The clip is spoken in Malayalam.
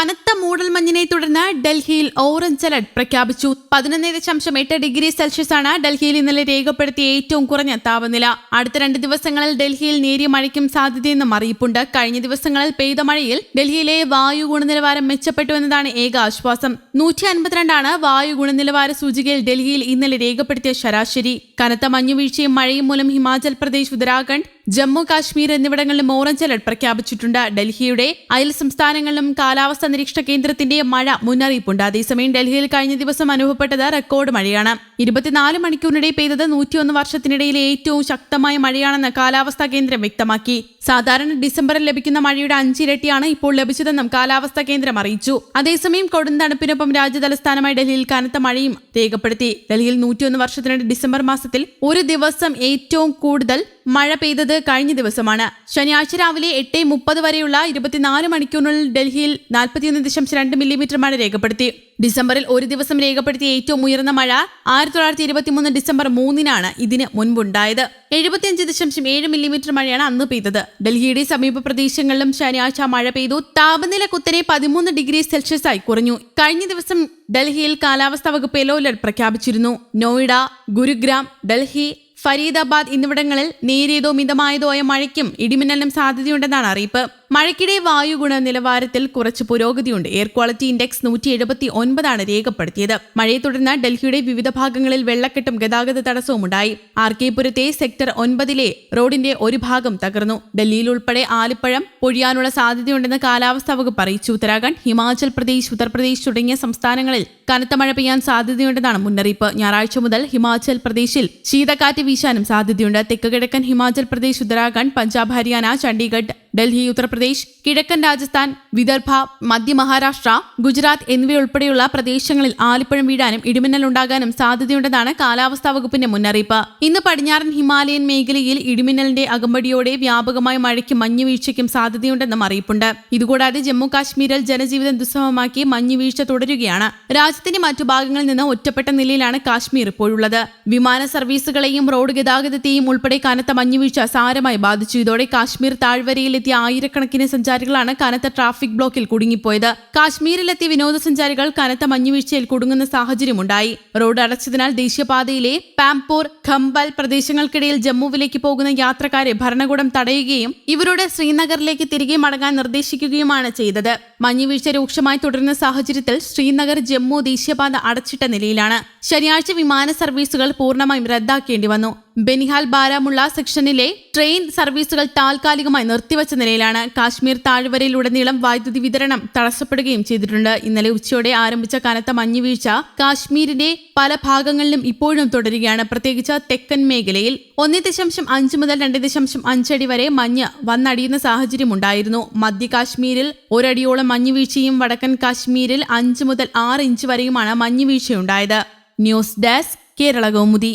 കനത്ത മൂടൽമഞ്ഞിനെ തുടർന്ന് ഡൽഹിയിൽ ഓറഞ്ച് അലർട്ട് പ്രഖ്യാപിച്ചു. പതിനൊന്ന് ദശാംശം എട്ട് ഡിഗ്രി സെൽഷ്യസ് ആണ് ഡൽഹിയിൽ ഇന്നലെ രേഖപ്പെടുത്തിയ ഏറ്റവും കുറഞ്ഞ താപനില. അടുത്ത രണ്ട് ദിവസങ്ങളിൽ ഡൽഹിയിൽ നേരിയ മഴയ്ക്കും സാധ്യതയെന്നും അറിയിപ്പുണ്ട്. കഴിഞ്ഞ ദിവസങ്ങളിൽ പെയ്ത മഴയിൽ ഡൽഹിയിലെ വായു ഗുണനിലവാരം മെച്ചപ്പെട്ടു എന്നതാണ് ഏക ആശ്വാസം. നൂറ്റി അൻപത്തിരണ്ടാണ് വായു ഗുണനിലവാര സൂചികയിൽ ഡൽഹിയിൽ ഇന്നലെ രേഖപ്പെടുത്തിയ ശരാശരി. കനത്ത മഞ്ഞുവീഴ്ചയും മഴയും മൂലം ഹിമാചൽ പ്രദേശ് ഉത്തരാഖണ്ഡ് ജമ്മു കാശ്മീർ എന്നിവിടങ്ങളിലും ഓറഞ്ച് അലർട്ട് പ്രഖ്യാപിച്ചിട്ടുണ്ട്. ഡൽഹിയുടെ അയൽ സംസ്ഥാനങ്ങളിലും കാലാവസ്ഥാ നിരീക്ഷണ കേന്ദ്രത്തിന്റെ മഴ മുന്നറിയിപ്പുണ്ട്. അതേസമയം ഡൽഹിയിൽ കഴിഞ്ഞ ദിവസം അനുഭവപ്പെട്ടത് റെക്കോർഡ് മഴയാണ്. ഇരുപത്തിനാല് മണിക്കൂറിനിടെ പെയ്തത് നൂറ്റിയൊന്ന് വർഷത്തിനിടയിലെ ഏറ്റവും ശക്തമായ മഴയാണെന്ന് കാലാവസ്ഥാ കേന്ദ്രം വ്യക്തമാക്കി. സാധാരണ ഡിസംബറിൽ ലഭിക്കുന്ന മഴയുടെ അഞ്ചിരട്ടിയാണ് ഇപ്പോൾ ലഭിച്ചതെന്നും കാലാവസ്ഥാ കേന്ദ്രം അറിയിച്ചു. അതേസമയം കൊടുന്തണുപ്പിനൊപ്പം രാജ്യതലസ്ഥാനമായ ഡൽഹിയിൽ കനത്ത മഴയും രേഖപ്പെടുത്തി. ഡൽഹിയിൽ നൂറ്റിയൊന്ന് വർഷത്തിനിടെ ഡിസംബർ മാസത്തിൽ ഒരു ദിവസം ഏറ്റവും കൂടുതൽ മഴ പെയ്തത് കഴിഞ്ഞ ദിവസമാണ്. ശനിയാഴ്ച രാവിലെ എട്ട് മുപ്പത് വരെയുള്ള ഇരുപത്തിനാല് മണിക്കൂറിനുള്ളിൽ ഡൽഹിയിൽ നാൽപ്പത്തിയൊന്ന് ദശാംശം രണ്ട് മില്ലിമീറ്റർ മഴ രേഖപ്പെടുത്തി. ഡിസംബറിൽ ഒരു ദിവസം രേഖപ്പെടുത്തിയ ഏറ്റവും ഉയർന്ന മഴ ആയിരത്തി തൊള്ളായിരത്തി ഇരുപത്തിമൂന്ന് ഡിസംബർ മൂന്നിനാണ് ഇതിന് മുൻപുണ്ടായത്. എഴുപത്തിയഞ്ച് ദശാംശം ഏഴ് മില്ലിമീറ്റർ മഴയാണ് അന്ന് പെയ്തത്. ഡൽഹിയുടെ സമീപ പ്രദേശങ്ങളിലും ശനിയാഴ്ച മഴ പെയ്തു. താപനില കുത്തനെ പതിമൂന്ന് ഡിഗ്രി സെൽഷ്യസ് ആയി കുറഞ്ഞു. കഴിഞ്ഞ ദിവസം ഡൽഹിയിൽ കാലാവസ്ഥാ വകുപ്പ് യെല്ലോ അലർട്ട് പ്രഖ്യാപിച്ചിരുന്നു. നോയിഡ ഗുരുഗ്രാം ഡൽഹി ഫരീദാബാദ് എന്നിവിടങ്ങളിൽ നേരിയതോ മിതമായതോ ആയ മഴയ്ക്കും ഇടിമിന്നലിനും സാധ്യതയുണ്ടെന്നാണ് അറിയിപ്പ്. മഴയ്ക്കിടെ വായു ഗുണനിലവാരത്തിൽ കുറച്ച് പുരോഗതിയുണ്ട്. എയർ ക്വാളിറ്റി ഇൻഡെക്സ് നൂറ്റി എഴുപത്തി ഒൻപതാണ് രേഖപ്പെടുത്തിയത്. മഴയെ തുടർന്ന് ഡൽഹിയുടെ വിവിധ ഭാഗങ്ങളിൽ വെള്ളക്കെട്ടും ഗതാഗത തടസ്സവും ഉണ്ടായി. ആർ കെ പുരത്തെ സെക്ടർ ഒൻപതിലെ റോഡിന്റെ ഒരു ഭാഗം തകർന്നു. ഡൽഹിയിൽ ഉൾപ്പെടെ ആലിപ്പഴം പൊഴിയാനുള്ള സാധ്യതയുണ്ടെന്ന് കാലാവസ്ഥാ വകുപ്പ് അറിയിച്ചു. ഉത്തരാഖണ്ഡ് ഹിമാചൽ പ്രദേശ് ഉത്തർപ്രദേശ് തുടങ്ങിയ സംസ്ഥാനങ്ങളിൽ കനത്ത മഴ പെയ്യാൻ സാധ്യതയുണ്ടെന്നാണ് മുന്നറിയിപ്പ്. ഞായറാഴ്ച മുതൽ ഹിമാചൽ പ്രദേശിൽ ശീതക്കാറ്റ് വീശാനും സാധ്യതയുണ്ട്. തെക്ക് കിഴക്കൻ ഹിമാചൽ പ്രദേശ് ഉത്തരാഖണ്ഡ് പഞ്ചാബ് ഹരിയാന ചണ്ഡീഗഡ് ഡൽഹി ഉത്തർപ്രദേശ് കിഴക്കൻ രാജസ്ഥാൻ വിദർഭ മധ്യ മഹാരാഷ്ട്ര ഗുജറാത്ത് എന്നിവയുൾപ്പെടെയുള്ള പ്രദേശങ്ങളിൽ ആലിപ്പഴം വീഴാനും ഇടിമിന്നൽ ഉണ്ടാകാനും സാധ്യതയുണ്ടെന്നാണ് കാലാവസ്ഥാ വകുപ്പിന്റെ മുന്നറിയിപ്പ്. ഇന്ന് പടിഞ്ഞാറൻ ഹിമാലയൻ മേഖലയിൽ ഇടിമിന്നലിന്റെ അകമ്പടിയോടെ വ്യാപകമായ മഴയ്ക്കും മഞ്ഞുവീഴ്ചയ്ക്കും സാധ്യതയുണ്ടെന്നും അറിയിപ്പുണ്ട്. ഇതുകൂടാതെ ജമ്മു കാശ്മീരിൽ ജനജീവിതം ദുസ്സഹമാക്കി മഞ്ഞുവീഴ്ച തുടരുകയാണ്. രാജ്യത്തിന്റെ മറ്റു ഭാഗങ്ങളിൽ നിന്ന് ഒറ്റപ്പെട്ട നിലയിലാണ് കാശ്മീർ ഇപ്പോഴുള്ളത്. വിമാന സർവീസുകളെയും റോഡ് ഗതാഗതത്തെയും ഉൾപ്പെടെ കനത്ത മഞ്ഞുവീഴ്ച സാരമായി ബാധിച്ചു. ഇതോടെ കാശ്മീർ താഴ്വരയിലെത്തിയ ആയിരക്കണക്കിന് സഞ്ചാരികളാണ് കനത്ത ട്രാഫിക് ബ്ലോക്കിൽ കുടുങ്ങിപ്പോയത്. കാശ്മീരിലെത്തിയ വിനോദസഞ്ചാരികൾ കനത്ത മഞ്ഞുവീഴ്ചയിൽ കുടുങ്ങുന്ന സാഹചര്യമുണ്ടായി. റോഡ് അടച്ചതിനാൽ ദേശീയപാതയിലെ പാംപൂർ ഖംബൽ പ്രദേശങ്ങൾക്കിടയിൽ ജമ്മുവിലേക്ക് പോകുന്ന യാത്രക്കാരെ ഭരണകൂടം തടയുകയും ഇവരോട് ശ്രീനഗറിലേക്ക് തിരികെ മടങ്ങാൻ നിർദ്ദേശിക്കുകയുമാണ് ചെയ്തത്. മഞ്ഞുവീഴ്ച രൂക്ഷമായി തുടരുന്ന സാഹചര്യത്തിൽ ശ്രീനഗർ ജമ്മു ദേശീയപാത അടച്ചിട്ട നിലയിലാണ്. ശനിയാഴ്ച വിമാന സർവീസുകൾ പൂർണമായും റദ്ദാക്കേണ്ടി വന്നു. ബെനിഹാൽ ബാരാമുള്ള സെക്ഷനിലെ ട്രെയിൻ സർവീസുകൾ താൽക്കാലികമായി നിർത്തിവച്ച നിലയിലാണ്. കാശ്മീർ താഴ്വരയിലുടനീളം വൈദ്യുതി വിതരണം തടസ്സപ്പെടുകയും ചെയ്തിട്ടുണ്ട്. ഇന്നലെ ഉച്ചയോടെ ആരംഭിച്ച കനത്ത മഞ്ഞുവീഴ്ച കാശ്മീരിന്റെ പല ഭാഗങ്ങളിലും ഇപ്പോഴും തുടരുകയാണ്. പ്രത്യേകിച്ച് തെക്കൻ മേഖലയിൽ ഒന്ന് ദശാംശം അഞ്ച് മുതൽ രണ്ട് ദശാംശം അഞ്ചടി വരെ മഞ്ഞ് വന്നടിയുന്ന സാഹചര്യമുണ്ടായിരുന്നു. മധ്യ കാശ്മീരിൽ ഒരടിയോളം മഞ്ഞുവീഴ്ചയും വടക്കൻ കാശ്മീരിൽ അഞ്ച് മുതൽ ആറ് ഇഞ്ച് വരെയുമാണ് മഞ്ഞുവീഴ്ചയുണ്ടായത്. News desk Kerala Kaumudi.